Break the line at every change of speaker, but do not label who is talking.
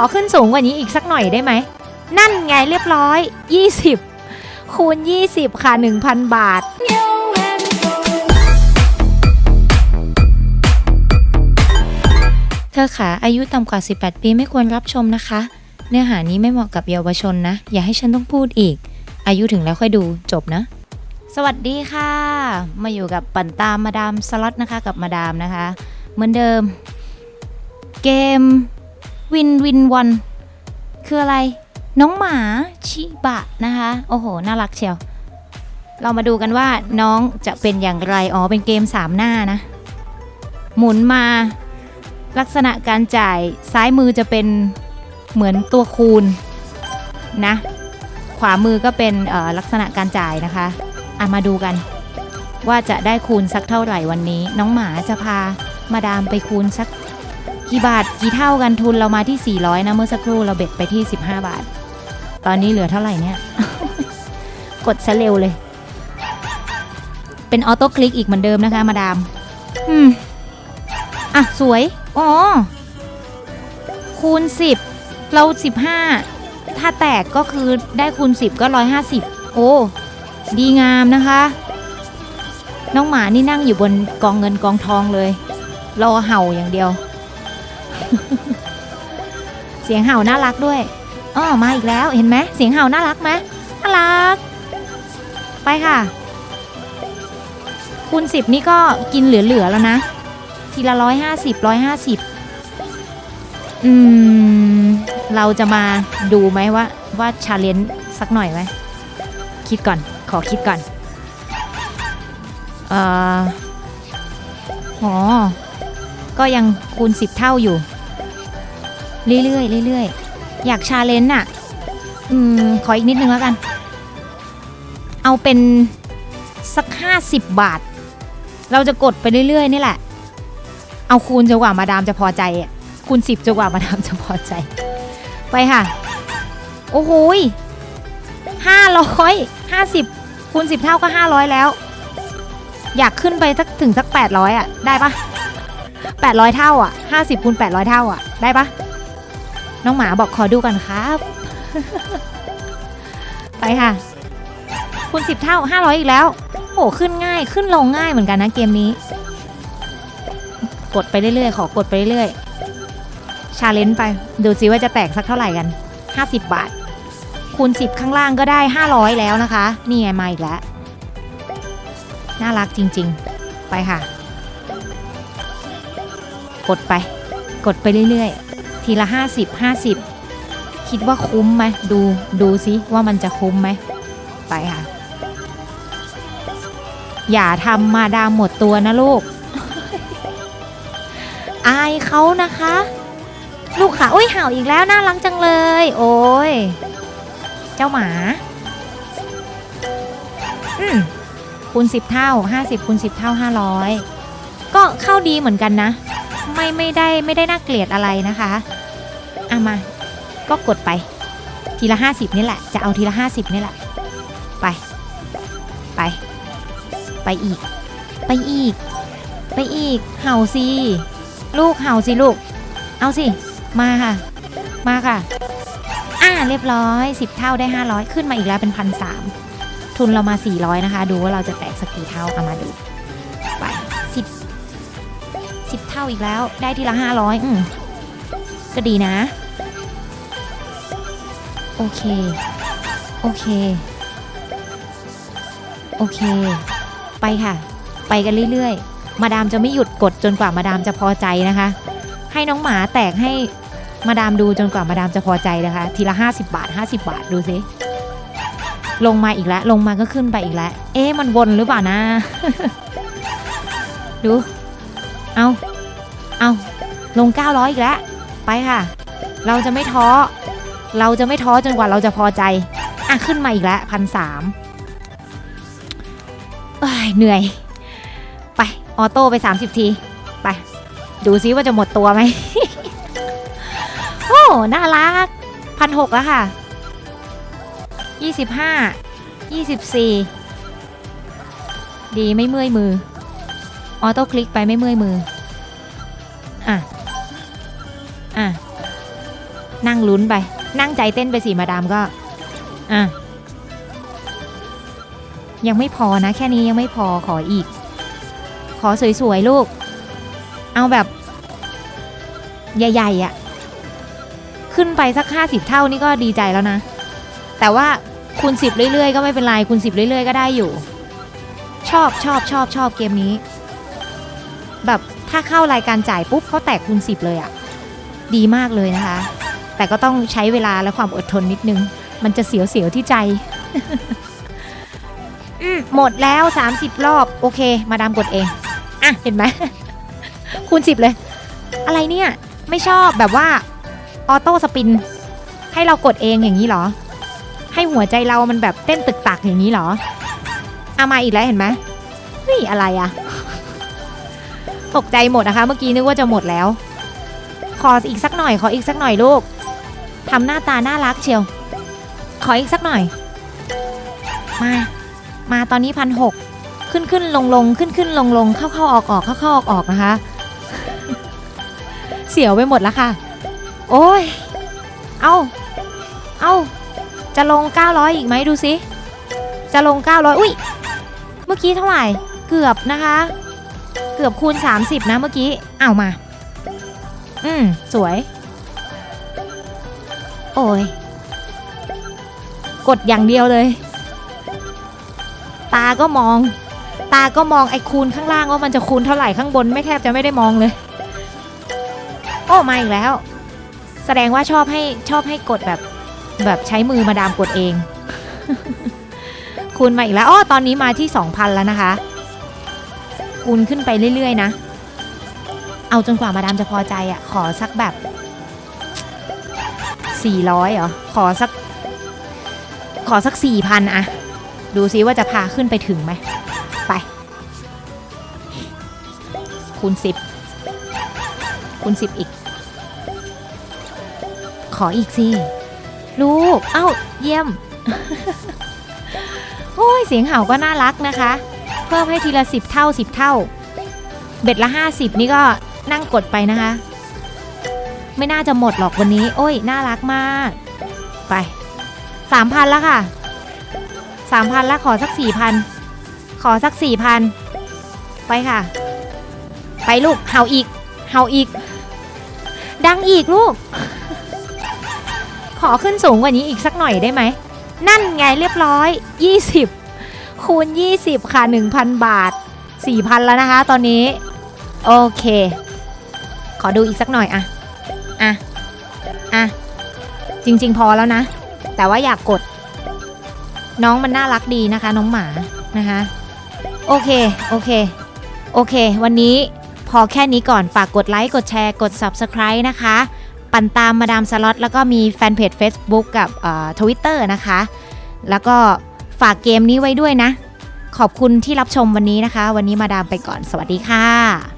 ขอขึ้นสูงกว่านี้อีกสักหน่อยได้ไหม นั่นไงเรียบร้อย 20 คูณ 20 ค่ะ 1,000 บาท เธอขาอายุต่ำกว่า 18 ปีไม่ควรรับชมนะคะ เนื้อหานี้ไม่เหมาะกับเยาวชนนะ อย่าให้ฉันต้องพูดอีก อายุถึงแล้วค่อยดูจบนะ สวัสดีค่ะ มาอยู่กับปันตามมาดามสล็อตนะคะกับมาดามนะคะ เหมือนเดิม เกม วินวินวันคืออะไร น้องหมาชิบะนะคะ โอ้โห น่ารักเชียว เรามาดูกันว่าน้องจะเป็นอย่างไร อ๋อ เป็นเกมสามหน้านะ หมุนมาลักษณะการจ่ายซ้ายมือจะเป็นเหมือนตัวคูณนะ ขวามือก็เป็นเออลักษณะการจ่ายนะคะอะมาดูกัน ว่าจะได้คูณสักเท่าไหร่วันนี้ น้องหมาจะพามาดามไปคูณสัก กี่บาทกี่เท่ากันทุนเรามาที่ 400 นะเมื่อสักครู่เราเบ็ดไปที่ 15 บาท ตอนนี้เหลือเท่าไหร่เนี่ย กดซะเร็วเลย เป็นออโต้คลิกอีกเหมือนเดิมนะคะ มาดาม อืม อะ สวย อ๋อ คูณ 10 เรา 15 ถ้าแตกก็คือได้คูณ 10 ก็ 150 โอ้ ดีงามนะคะ น้องหมานี่นั่งอยู่บนกองเงินกองทองเลย รอเห่าอย่างเดียว เสียงเห่าน่ารักด้วยอ๋อมาอีกแล้วเห็นไหมเสียงเห่าน่ารักไหมน่ารัก ไปค่ะคูณสิบนี่ก็กินเหลือๆแล้วนะ ทีละร้อยห้าสิบร้อยห้าสิบอืม เราจะมาดูไหมว่าว่าชาเลนจ์สักหน่อยไหมคิดก่อนขอคิดก่อนเอ่ออ๋อ ก็ยังคูณ10เท่าอยู่ เรื่อยๆเรื่อยๆอยากชาเลนจ์อะ อืม ขออีกนิดนึงแล้วกัน เอาเป็นสัก 50 บาท เราจะกดไปเรื่อยๆ นี่แหละ เอาคูณจนกว่ามาดามจะพอใจอะคูณ10จนกว่ามาดามจะพอใจ ไปค่ะ โอ้โหยห้าร้อยห้าสิบคูณ10เท่าก็500แล้ว อยากขึ้นไปสักถึงสัก800อะ ได้ปะ800เท่าอะ50คูณ800เท่าอะ ได้ปะ น้องหมาบอกขอดูก่อนครับ ไปค่ะคูณ10เท่า500อีกแล้ว โอ้ขึ้นง่ายขึ้นลงง่ายเหมือนกันนะเกมนี้ กดไปเรื่อยๆ ขอกดไปเรื่อยๆชาเลนจ์ไป ดูซิว่าจะแตกสักเท่าไหร่กัน 50 บาท คูณ 10 ข้างล่างก็ได้ 500 แล้วนะคะ นี่ไงมาอีกแล้ว น่ารักจริงๆ ไปค่ะ กดไป กดไปเรื่อยๆ ทีละ 50 50 คิดว่าคุ้มไหมดูดูซิว่ามันจะคุ้มไหมไปค่ะ อย่าทำมาดามหมดตัวนะลูก อายเขานะคะ ลูกค่ะอุ้ยเห่าอีกแล้วน่ารักจังเลย โอ้ยเจ้าหมา อืมคูณ10เท่า50คูณ10เท่า500ก็เข้าดีเหมือนกันนะ ไม่ไม่ได้ไม่ได้น่าเกลียดอะไรนะคะ อะมา ก็กดไป ทีละ 50 นี่แหละ จะเอาทีละ 50 นี่แหละ ไป ไป ไปอีก ไปอีก ไปอีก เห่าสิ ลูกเห่าสิลูก เอาสิ มาค่ะ มาค่ะ อ่า เรียบร้อย 10 เท่าได้ 500 ขึ้นมาอีกแล้วเป็นพันสามทุนเรามา 400 นะคะ ดูว่าเราจะแตกสักกี่เท่า เอามาดูไป10 10 เท่าอีกแล้ว ได้ทีละ 500 อืม ก็ดีนะ โอเค โอเค โอเค ไปค่ะ ไปกันเรื่อยๆ มาดามจะไม่หยุดกดจนกว่ามาดามจะพอใจนะคะ ให้น้องหมาแตกให้มาดามดูจนกว่ามาดามจะพอใจนะคะ ทีละ 50 บาท 50 บาทดูสิลงมาอีกแล้ว ลงมาก็ขึ้นไปอีกแล้ว เอ๊ะมันวนหรือเปล่านะ ดู เอา เอา ลง 900 อีกแล้ว ไปค่ะ เราจะไม่ท้อ เราจะไม่ท้อจนกว่าเราจะพอใจ อะขึ้นมาอีกแล้วพันสามเหนื่อย ไป ออโต้ไป 30 ที ไป ดูซิว่าจะหมดตัวไหม โอ้ น่ารักพันหกแล้วค่ะยี่สิบห้ายี่สิบสี่ดีไม่เมื่อยมือ ออโต้คลิกไปไม่เมื่อยมือ อะ อะนั่งลุ้นไป นั่งใจเต้นไปสิมาดามก็อะยังไม่พอนะ แค่นี้ยังไม่พอขออีก ขอสวยๆ ลูก เอาแบบ ใหญ่ๆอะ่ะ ขึ้นไปสักห้าสิบเท่านี่ก็ดีใจแล้วนะ แต่ว่าคูณสิบเรื่อยๆ ก็ไม่เป็นไรคูณสิบเรื่อยๆ ก็ได้อยู่ ชอบชอบชอบชอบเกมนี้ แบบถ้าเข้ารายการจ่ายปุ๊บเขาแตกคูณสิบเลยอะ่ะ ดีมากเลยนะคะ แต่ก็ต้องใช้เวลาและความอดทนนิดนึง มันจะเสียวๆที่ใจอืมหมดแล้ว 30 รอบ โอเค มาดามกดเอง อะ เห็นไหม คูณ 10 เลย อะไรเนี่ย ไม่ชอบแบบว่า ออโต้สปิน ให้เรากดเองอย่างนี้เหรอ ให้หัวใจเรามันแบบเต้นตึกตักอย่างนี้เหรอเอามาอีกแล้วเห็นไหมเฮ้ยอะไรอะตกใจหมดนะคะ เมื่อกี้นึกว่าจะหมดแล้วข ออีกสักหน่อย ขออีกสักหน่อยลูกทำหน้าตาน่ารักเชียว ขออีกสักหน่อย มา มาตอนนี้พันหกขึ้นขึ้นลงลงขึ้นขึ้นลงลงเข้าเข้าออกออกเข้าเข้าออกออกนะคะ เสียวไปหมดแล้วค่ะ โอ้ย เอาเอาจะลง 900 อีกไหมดูสิ จะลง 900 อุ้ย เมื่อกี้เท่าไหร่ เกือบนะคะ เกือบคูณ 30 นะเมื่อกี้ เอามา อืม สวย โอ้ย กดอย่างเดียวเลย ตาก็มอง ตาก็มองไอ้คูณข้างล่างว่ามันจะคูณเท่าไหร่ข้างบนไม่แทบจะไม่ได้มองเลย โอ้มาอีกแล้ว แสดงว่าชอบให้ชอบให้กดแบบ แบบใช้มือมาดามกดเอง คูณมาอีกแล้วอ๋อตอนนี้มาที่ 2,000 แล้วนะคะ คูณขึ้นไปเรื่อยๆนะ เอาจนกว่ามาดามจะพอใจอะ่ะ ขอสักแบบ 400เหรอ ขอสัก ขอสัก 4,000อะดูซิว่าจะพาขึ้นไปถึงไหม ไป คูณ 10 คูณ 10 อีก ขออีกสิ ลูก เอ้า เยี่ยม โอ้ย เสียงเห่าก็น่ารักนะคะ เพิ่มให้ทีละ 10 เท่า 10 เท่าเบ็ดละ 50 นี่ก็ นั่งกดไปนะคะ ไม่น่าจะหมดหรอกวันนี้ โอ้ย น่ารักมาก ไป3,000แล้วค่ะ3,000แล้วขอสัก4,000ขอสัก4,000ไปค่ะ ไปลูกเห่าอีกเห่าอีก ดังอีกลูก ขอขึ้นสูงกว่านี้อีกสักหน่อยได้ไหม นั่นไงเรียบร้อย 20 คูณ 20 ค่ะ 1,000 บาท 4,000 แล้วนะคะตอนนี้ โอเค ขอดูอีกสักหน่อยอะอะอะจริง ๆ พอแล้วนะ แต่ว่าอยากกด น้องมันน่ารักดีนะคะ น้องหมานะคะ โอเค โอเค โอเค วันนี้พอแค่นี้ก่อน ฝากกดไลค์ กดแชร์ กด Subscribe นะคะ ปั่นตามมาดามสล็อตแล้วก็มีแฟนเพจ Facebook กับทวิตเตอร์นะคะ แล้วก็ฝากเกมนี้ไว้ด้วยนะ ขอบคุณที่รับชมวันนี้นะคะ วันนี้มาดามไปก่อน สวัสดีค่ะ